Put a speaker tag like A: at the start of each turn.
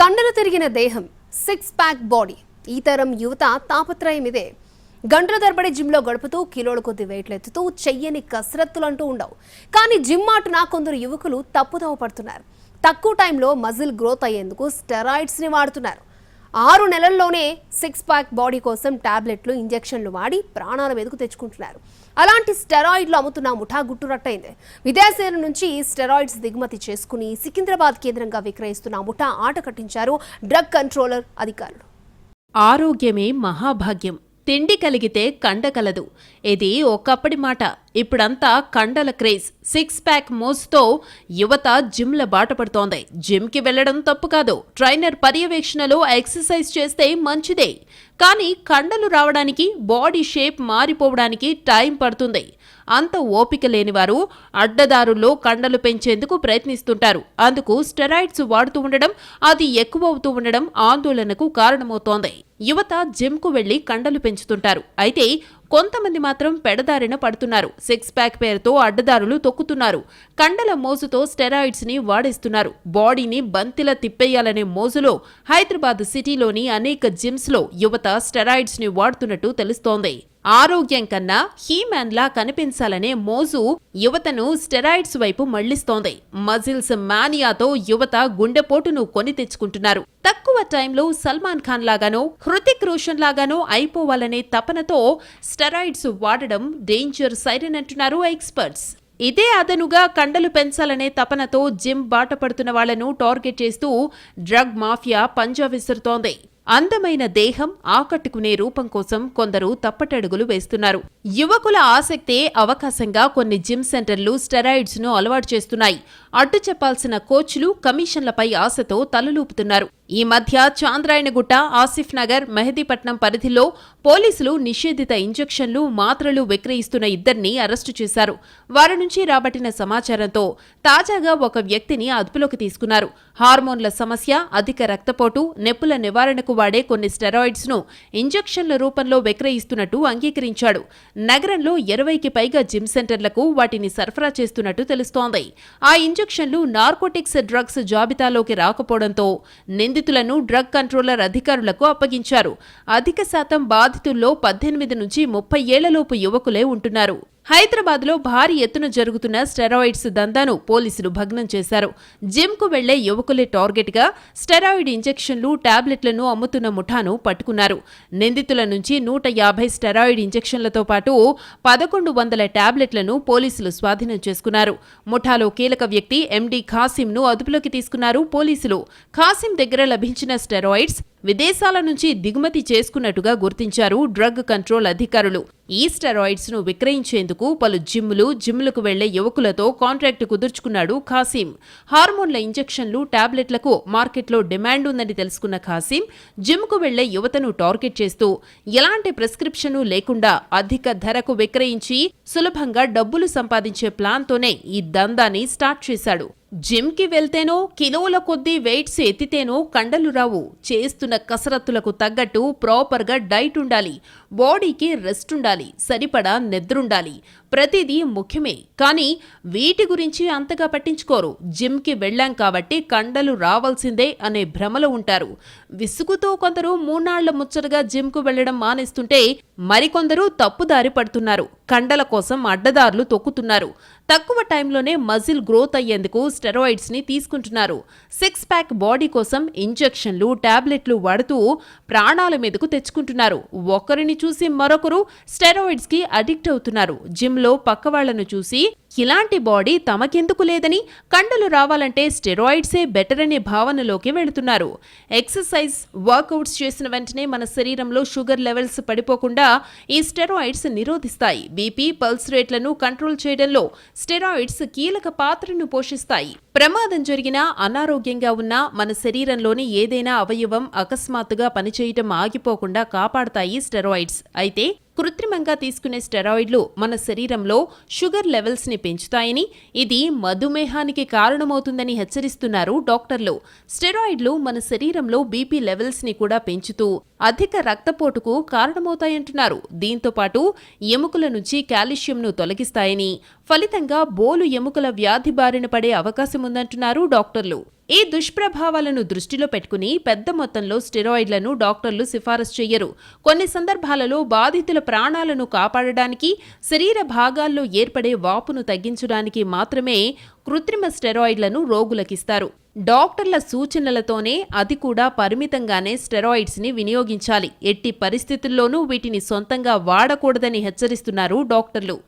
A: కండలు తిరిగిన దేహం సిక్స్ ప్యాక్ బాడీ ఈ తరం యువత తాపత్రయం ఇదే. గంటల తరబడి జిమ్లో గడుపుతూ కిలోల కొద్ది వెయిట్లు ఎత్తుతూ చెయ్యని కసరత్తులు అంటూ ఉండవు. కానీ జిమ్ మాటున కొందరు యువకులు తప్పుదవ పడుతున్నారు. తక్కువ టైంలో మజిల్ గ్రోత్ అయ్యేందుకు స్టెరాయిడ్స్ని వాడుతున్నారు. ఆరు నెలల్లోనే సిక్స్ ప్యాక్ బాడీ కోసం టాబ్లెట్లు ఇంజెక్షన్లు వాడి ప్రాణాల మీదకు తెచ్చుకుంటున్నారు. అలాంటి స్టెరాయిడ్లు అమ్ముతున్న ముఠా గుట్టురట్టయింది విదేశాల నుంచి ఈ స్టెరాయిడ్స్ దిగుమతి చేసుకుని సికింద్రాబాద్ కేంద్రంగా విక్రయిస్తున్న ముఠా ఆట కట్టించారు డ్రగ్ కంట్రోలర్ అధికారులు.
B: ఆరోగ్యమే మహాభాగ్యం. తిండి కలిగితే కండ కలదు. ఇది ఒకప్పటి మాట. ఇప్పుడంతా కండల క్రేజ్. సిక్స్ ప్యాక్ మోస్తో యువత జిమ్ల బాట పడుతోంది. జిమ్కి వెళ్ళడం తప్పు కాదు. ట్రైనర్ పర్యవేక్షణలో ఎక్సర్సైజ్ చేస్తే మంచిదే. కానీ కండలు రావడానికి బాడీ షేప్ మారిపోవడానికి టైం పడుతుంది. అంత ఓపిక లేనివారు అడ్డదారుల్లో కండలు పెంచేందుకు ప్రయత్నిస్తుంటారు. అందుకు స్టెరాయిడ్స్ వాడుతూ ఉండడం అది ఎక్కువ అవుతూ ఉండడం ఆందోళనకు కారణమవుతోంది. యువత జిమ్కు వెళ్ళి కండలు పెంచుతుంటారు. అయితే కొంతమంది మాత్రం పెడదారిన పడుతున్నారు. సిక్స్ ప్యాక్ పేరుతో అడ్డదారులు తొక్కుతున్నారు. కండల మోజుతో స్టెరాయిడ్స్ని వాడేస్తున్నారు. బాడీని బంతిలా తిప్పేయాలనే మోజులో హైదరాబాద్ సిటీలోని అనేక జిమ్స్లో యువత స్టెరాయిడ్స్ని వాడుతున్నట్టు తెలుస్తోంది. ఆరోగ్యం కన్నా హీమ్యాన్లా కనిపించాలనే మోజు యువతను స్టెరాయిడ్స్ వైపు మళ్ళిస్తోంది. మజిల్స్ మానియాతో యువత గుండెపోటును కొని తెచ్చుకుంటున్నారు. తక్కువ టైంలో సల్మాన్ ఖాన్ లాగానో హృతిక్ రోషన్ లాగానో అయిపోవాలనే తపనతో స్టెరాయిడ్స్ వాడడం డేంజర్ సైరన్ అంటున్నారు ఎక్స్పర్ట్స్. ఇదే అదనుగా కండలు పెంచాలనే తపనతో జిమ్ బాట పడుతున్న వాళ్ళను టార్గెట్ చేస్తూ డ్రగ్ మాఫియా పంజా విసురుతోంది. అందమైన దేహం ఆకట్టుకునే రూపం కోసం కొందరు తప్పటడుగులు వేస్తున్నారు. యువకుల ఆసక్తే అవకాశంగా కొన్ని జిమ్ సెంటర్లు స్టెరాయిడ్స్ను అలవాటు చేస్తున్నాయి. అడ్డు చెప్పాల్సిన కోచ్లు కమిషన్లపై ఆశతో తలలూపుతున్నారు. ఈ మధ్య చాంద్రాయణగుట్ట ఆసిఫ్ నగర్ మెహదీపట్నం పరిధిలో పోలీసులు నిషేధిత ఇంజెక్షన్లు మాత్రలు విక్రయిస్తున్న ఇద్దరిని అరెస్టు చేశారు. వారి నుంచి రాబట్టిన సమాచారంతో తాజాగా ఒక వ్యక్తిని అదుపులోకి తీసుకున్నారు. హార్మోన్ల సమస్య అధిక రక్తపోటు నొప్పుల నివారణకు వాడే కొన్ని స్టెరాయిడ్స్ను ఇంజెక్షన్ల రూపంలో విక్రయిస్తున్నట్టు అంగీకరించాడు. నగరంలో ఇరవైకి పైగా జిమ్ సెంటర్లకు వాటిని సరఫరా చేస్తున్నట్టు తెలుస్తోంది. ఆ ఇంజెక్షన్లు నార్కోటిక్స్ డ్రగ్స్ జాబితాలోకి రాకపోవడంతో నిందితులను డ్రగ్ కంట్రోలర్ అధికారులకు అప్పగించారు. అధిక శాతం బాధితుల్లో పద్దెనిమిది నుంచి ముప్పై ఏళ్ళలోపు యువకులే ఉంటున్నారు. హైదరాబాద్లో భారీ ఎత్తున జరుగుతున్న స్టెరాయిడ్స్ దందాను పోలీసులు భగ్నం చేశారు. జిమ్కు వెళ్ళే యువకులే టార్గెట్గా స్టెరాయిడ్ ఇంజెక్షన్లు టాబ్లెట్లను అమ్ముతున్న ముఠాను పట్టుకున్నారు. నిందితుల నుంచి నూట యాభై స్టెరాయిడ్ ఇంజెక్షన్లతో పాటు పదకొండు వందల టాబ్లెట్లను పోలీసులు స్వాధీనం చేసుకున్నారు. ముఠాలో కీలక వ్యక్తి ఎండీ ఖాసింను అదుపులోకి తీసుకున్నారు పోలీసులు. ఖాసిం దగ్గర లభించిన స్టెరాయిడ్స్ విదేశాల నుంచి దిగుమతి చేసుకున్నట్టుగా గుర్తించారు డ్రగ్ కంట్రోల్ అధికారులు. ఈ స్టెరాయిడ్స్ను విక్రయించేందుకు పలు జిమ్లు జిమ్లకు వెళ్ళే యువకులతో కాంట్రాక్ట్ కుదుర్చుకున్నాడు ఖాసీం. హార్మోన్ల ఇంజెక్షన్లు టాబ్లెట్లకు మార్కెట్లో డిమాండ్ ఉందని తెలుసుకున్న ఖాసీం జిమ్కు వెళ్ళే యువతను టార్గెట్ చేస్తూ ఎలాంటి ప్రిస్క్రిప్షన్ లేకుండా అధిక ధరకు విక్రయించి సులభంగా డబ్బులు సంపాదించే ప్లాన్తోనే ఈ దందాన్ని స్టార్ట్ చేశాడు. జిమ్కి వెళ్తేనో కిలోల కొద్దీ వెయిట్స్ ఎత్తితేనో కండలు రావు. చేస్తున్న కసరత్తులకు తగ్గట్టు ప్రాపర్గా డైట్ ఉండాలి. బాడీకి రెస్ట్ ఉండాలి. సరిపడా నిద్రుండాలి ప్రతిదీ ముఖ్యమే. కానీ వీటి గురించి అంతగా పట్టించుకోరు. జిమ్కి వెళ్ళాం కాబట్టి కండలు రావాల్సిందే అనే భ్రమలో ఉంటారు. విసుగుతో కొందరు మూనాళ్ళ ముచ్చటగా జిమ్కు వెళ్ళడం మానేస్తుంటే మరికొందరు తప్పుదారి పడుతున్నారు. కండల కోసం అడ్డదారులు తొక్కుతున్నారు. తక్కువ టైంలోనే మజిల్ గ్రోత్ అయ్యేందుకు స్టెరాయిడ్స్ని తీసుకుంటున్నారు. సిక్స్ ప్యాక్ బాడీ కోసం ఇంజెక్షన్లు టాబ్లెట్లు వాడుతూ ప్రాణాల మీదకు తెచ్చుకుంటున్నారు. ఒకరిని చూసి మరొకరు స్టెరాయిడ్స్కి అడిక్ట్ అవుతున్నారు. జిమ్ సమయంలో పక్క వాళ్ళను చూసి ఇలాంటి బాడీ తమకెందుకు లేదని కండలు రావాలంటే స్టెరాయిడ్సే బెటర్ అనే భావనలోకి వెళుతున్నారు. ఎక్సర్సైజ్ వర్కౌట్స్ చేసిన వెంటనే మన శరీరంలో షుగర్ లెవెల్స్ పడిపోకుండా ఈ స్టెరాయిడ్స్ నిరోధిస్తాయి. బీపీ పల్స్ రేట్లను కంట్రోల్ చేయడంలో స్టెరాయిడ్స్ కీలక పాత్రను పోషిస్తాయి. ప్రమాదం జరిగినా అనారోగ్యంగా ఉన్నా మన శరీరంలోని ఏదైనా అవయవం అకస్మాత్తుగా పనిచేయటం ఆగిపోకుండా కాపాడతాయి స్టెరాయిడ్స్. అయితే కృత్రిమంగా తీసుకునే స్టెరాయిడ్లు మన శరీరంలో షుగర్ లెవెల్స్ని పెంచుతాయని ఇది మధుమేహానికి కారణమవుతుందని హెచ్చరిస్తున్నారు డాక్టర్లు. స్టెరాయిడ్లు మన శరీరంలో బీపీ లెవెల్స్ని కూడా పెంచుతూ అధిక రక్తపోటుకు కారణమవుతాయంటున్నారు. దీంతో పాటు ఎముకల నుంచి కాల్షియంను తొలగిస్తాయని ఫలితంగా బోలు ఎముకల వ్యాధి బారిన పడే అవకాశం ఉందంటున్నారు డాక్టర్లు. ఈ దుష్ప్రభావాలను దృష్టిలో పెట్టుకుని పెద్ద మొత్తంలో స్టెరాయిడ్లను డాక్టర్లు సిఫారసు చేయరు కొన్ని సందర్భాలలో బాధితుల ప్రాణాలను కాపాడడానికి శరీర భాగాల్లో ఏర్పడే వాపును తగ్గించడానికి మాత్రమే కృత్రిమ స్టెరాయిడ్లను రోగులకిస్తారు. డాక్టర్ల సూచనలతోనే అది కూడా పరిమితంగానే స్టెరాయిడ్స్ని వినియోగించాలి. ఎట్టి పరిస్థితుల్లోనూ వీటిని సొంతంగా వాడకూడదని హెచ్చరిస్తున్నారు డాక్టర్లు.